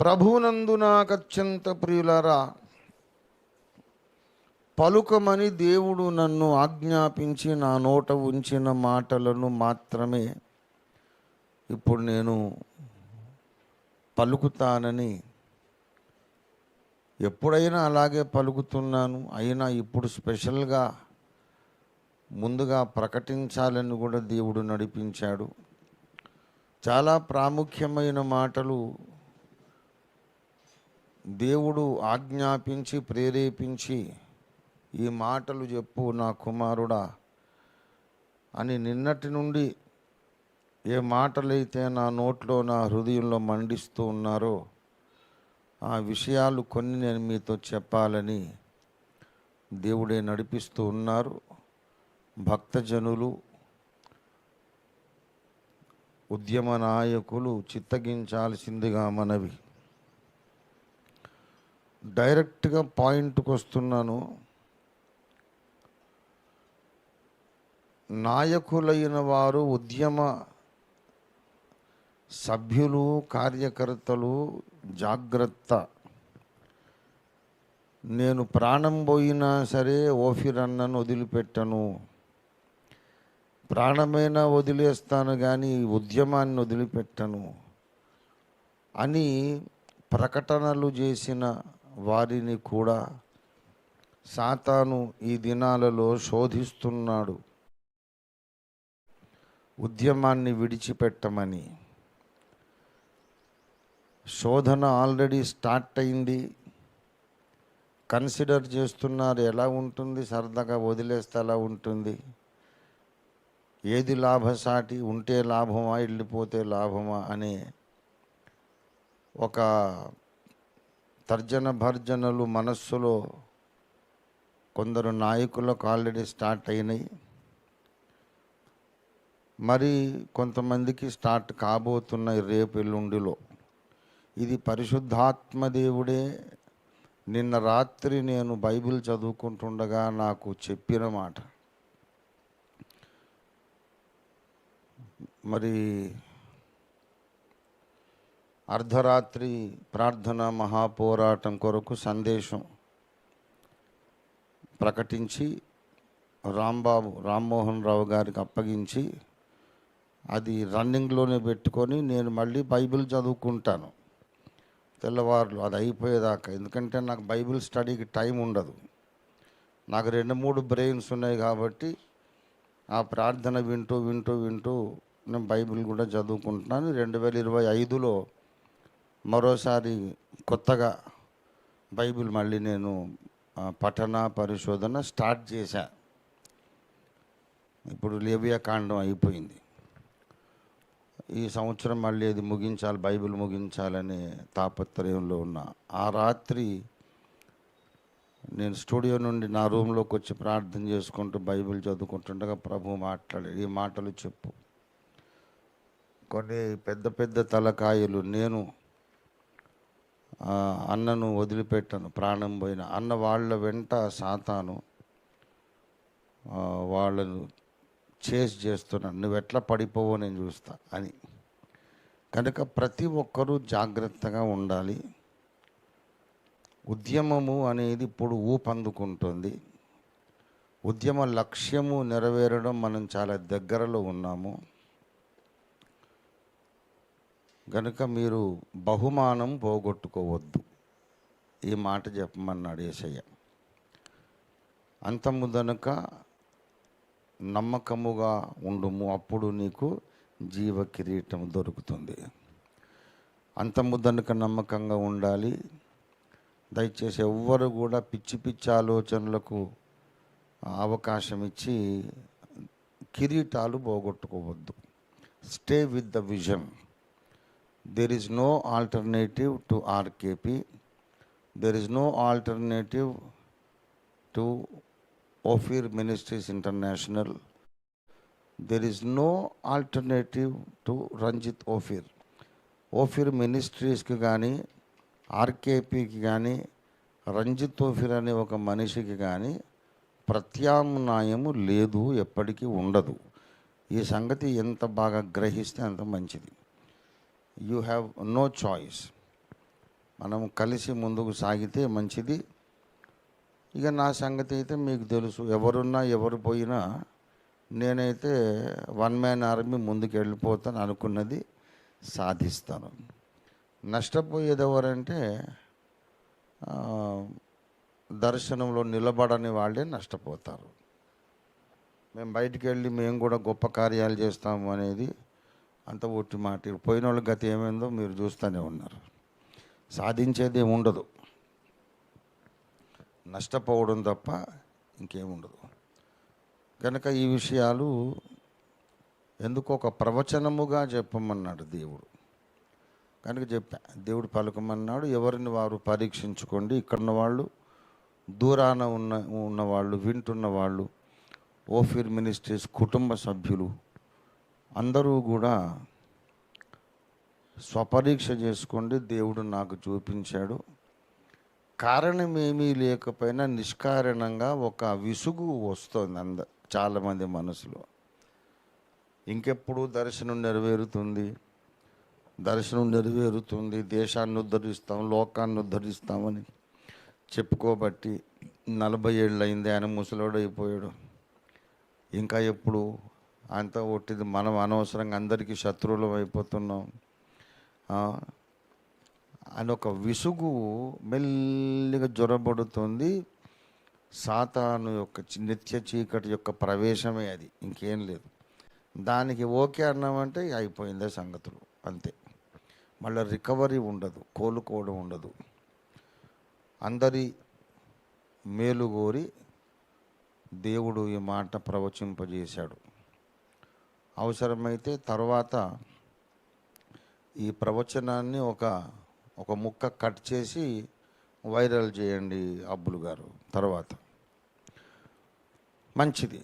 ప్రభునందు నాకత్యంత ప్రియులరా పలుకమని దేవుడు నన్ను ఆజ్ఞాపించి నా నోట ఉంచిన మాటలను మాత్రమే ఇప్పుడు నేను పలుకుతానని ఎప్పుడైనా అలాగే పలుకుతున్నాను. అయినా ఇప్పుడు స్పెషల్గా ముందుగా ప్రకటించాలని కూడా దేవుడు నడిపించాడు. చాలా ప్రాముఖ్యమైన మాటలు దేవుడు ఆజ్ఞాపించి ప్రేరేపించి ఈ మాటలు చెప్పు నా కుమారుడా అని నిన్నటి నుండి ఏ మాటలైతే నా నోట్లో నా హృదయంలో మండిస్తూ ఉన్నారో ఆ విషయాలు కొన్ని నేను మీతో చెప్పాలని దేవుడే నడిపిస్తూ ఉన్నారు. భక్తజనులు ఉద్యమ నాయకులు చిత్తగించాల్సిందిగా మనవి. డైరెక్ట్గా పాయింట్కి వస్తున్నాను నాయకులైన వారు ఉద్యమ సభ్యులు కార్యకర్తలు జాగ్రత్త. నేను ప్రాణం పోయినా సరే ఓఫిరన్నను వదిలిపెట్టను. ప్రాణమైనా వదిలేస్తాను కానీ ఈ ఉద్యమాన్ని వదిలిపెట్టను. అని ప్రకటనలు చేసిన వారిని కూడా సాతాను ఈ దినాలలో శోధిస్తున్నాడు. ఉద్యమాన్ని విడిచిపెట్టమని. శోధన ఆల్రెడీ స్టార్ట్ అయింది. కన్సిడర్ చేస్తున్నారు ఎలా ఉంటుంది సరదాగా వదిలేస్తే ఎలా ఉంటుంది? ఏది లాభసాటి ఉంటే లాభమా వెళ్ళిపోతే లాభమా అనే ఒక తర్జన భర్జనలు మనస్సులో కొందరు నాయకులకు ఆల్రెడీ స్టార్ట్ అయినాయి. మరి కొంతమందికి స్టార్ట్ కాబోతున్నాయి రేపు ఎల్లుండిలో. ఇది పరిశుద్ధాత్మ దేవుడే. నిన్న రాత్రి నేను బైబిల్ చదువుకుంటుండగా నాకు చెప్పిన మాట. మరి అర్ధరాత్రి ప్రార్థన మహాపోరాటం కొరకు సందేశం ప్రకటించి రాంబాబు రామ్మోహన్ రావు గారికి అప్పగించి అది రన్నింగ్లోనే పెట్టుకొని నేను మళ్ళీ బైబిల్ చదువుకుంటాను. తెల్లవారులు అది అయిపోయేదాకా. ఎందుకంటే నాకు బైబిల్ స్టడీకి టైం ఉండదు. నాకు రెండు మూడు బ్రెయిన్స్ ఉన్నాయి కాబట్టి ఆ ప్రార్థన వింటూ వింటూ వింటూ నేను బైబిల్ కూడా చదువుకుంటున్నాను. రెండు వేల ఇరవై ఐదులో మరోసారి కొత్తగా బైబిల్ మళ్ళీ నేను పఠన పరిశోధన స్టార్ట్ చేశా. ఇప్పుడు కాండం అయిపోయింది. ఈ సంవత్సరం మళ్ళీ అది ముగించాలి బైబిల్ ముగించాలనే తాపత్రయంలో ఉన్న. ఆ రాత్రి నేను స్టూడియో నుండి నా రూమ్లోకి వచ్చి ప్రార్థన చేసుకుంటూ బైబిల్ చదువుకుంటుండగా ప్రభు మాట్లాడాడు ఈ మాటలు చెప్పు. కొన్ని పెద్ద పెద్ద తలకాయలు నేను అన్నను వదిలిపెట్టను ప్రాణం పోయిన అన్న వాళ్ళ వెంట సాతాను వాళ్ళను చేసి చేస్తున్నాను నువ్వు ఎట్లా పడిపోవో నేను చూస్తా అని. కనుక ప్రతి ఒక్కరూ జాగ్రత్తగా ఉండాలి. ఉద్యమము అనేది ఇప్పుడు ఊపందుకుంటుంది. ఉద్యమ లక్ష్యము నెరవేరడం మనం చాలా దగ్గరలో ఉన్నాము. గనుక మీరు బహుమానం పోగొట్టుకోవద్దు. ఈ మాట చెప్పమన్నాడు ఏసయ్య అంతము గనుక నమ్మకముగా ఉండుము అప్పుడు నీకు జీవ కిరీటం దొరుకుతుంది. అంతము గనుక నమ్మకంగా ఉండాలి దయచేసి ఎవ్వరు కూడా పిచ్చి పిచ్చి ఆలోచనలకు అవకాశం ఇచ్చి కిరీటాలు పోగొట్టుకోవద్దు. Stay with the vision there is no alternative to RKP there is no alternative to Ophir ministries international there is no alternative to Ranjit Ophir Ophir మినిస్ట్రీస్కి కానీ ఆర్కేపీకి కానీ రంజిత్ ఓఫీర్ అనే ఒక మనిషికి కానీ ప్రత్యామ్నాయము లేదు ఎప్పటికీ ఉండదు. ఈ సంగతి ఎంత బాగా గ్రహిస్తే అంత మంచిది. యూ హ్యావ్ నో చాయిస్ మనం కలిసి ముందుకు సాగితే మంచిది. ఇక నా సంగతి అయితే మీకు తెలుసు. ఎవరున్నా ఎవరు పోయినా నేనైతే వన్ మ్యాన్ ఆర్మీ ముందుకు వెళ్ళిపోతాను అనుకున్నది సాధిస్తాను. నష్టపోయేది ఎవరంటే దర్శనంలో నిలబడని వాళ్ళే నష్టపోతారు. మేము బయటికి వెళ్ళి మేము కూడా గొప్ప కార్యాలు చేస్తాము అనేది అంత ఒట్టి మాట. పోయిన వాళ్ళ గతి ఏమైందో మీరు చూస్తూనే ఉన్నారు. సాధించేది ఉండదు నష్టపోవడం తప్ప ఇంకేముండదు. కనుక ఈ విషయాలు ఎందుకు ఒక ప్రవచనముగా చెప్పమన్నాడు దేవుడు. కనుక చెప్పా దేవుడు పలకమన్నాడు ఎవరిని వారు పరీక్షించుకోండి. ఇక్కడున్న వాళ్ళు దూరాన ఉన్న ఉన్నవాళ్ళు వింటున్న వాళ్ళు ఓఫీర్ మినిస్ట్రీస్ కుటుంబ సభ్యులు అందరూ కూడా స్వపరీక్ష చేసుకోండి దేవుడు నాకు చూపించాడు. కారణం ఏమీ లేకపోయినా నిష్కారణంగా ఒక విసుగు వస్తుంది అంద చాలామంది మనసులో. ఇంకెప్పుడు దర్శనం నెరవేరుతుంది? దర్శనం నెరవేరుతుంది దేశాన్ని ఉద్ధరిస్తాం లోకాన్ని ఉద్ధరిస్తామని చెప్పుకోబట్టి నలభై ఏళ్ళు అయింది ఆయన ముసలోడైపోయాడు. ఇంకా ఎప్పుడు అంతా ఒట్టిది. మనం అనవసరంగా అందరికీ శత్రువులం అయిపోతున్నాం. అని ఒక విసుగు మెల్లిగా జ్వరబడుతుంది సాతాను యొక్క నిత్య చీకటి యొక్క ప్రవేశమే అది. ఇంకేం లేదు. దానికి ఓకే అన్నామంటే అయిపోయిందే సంగతులు. అంతే. మళ్ళీ రికవరీ ఉండదు. కోలుకోవడం ఉండదు. అందరి మేలు కోరి దేవుడు ఈ మాట ప్రవచింపజేశాడు. అవసరమైతే తర్వాత ఈ ప్రవచనాన్ని ఒక ఒక ముక్క కట్ చేసి వైరల్ చేయండి అబ్బులు గారు తర్వాత. మంచిది.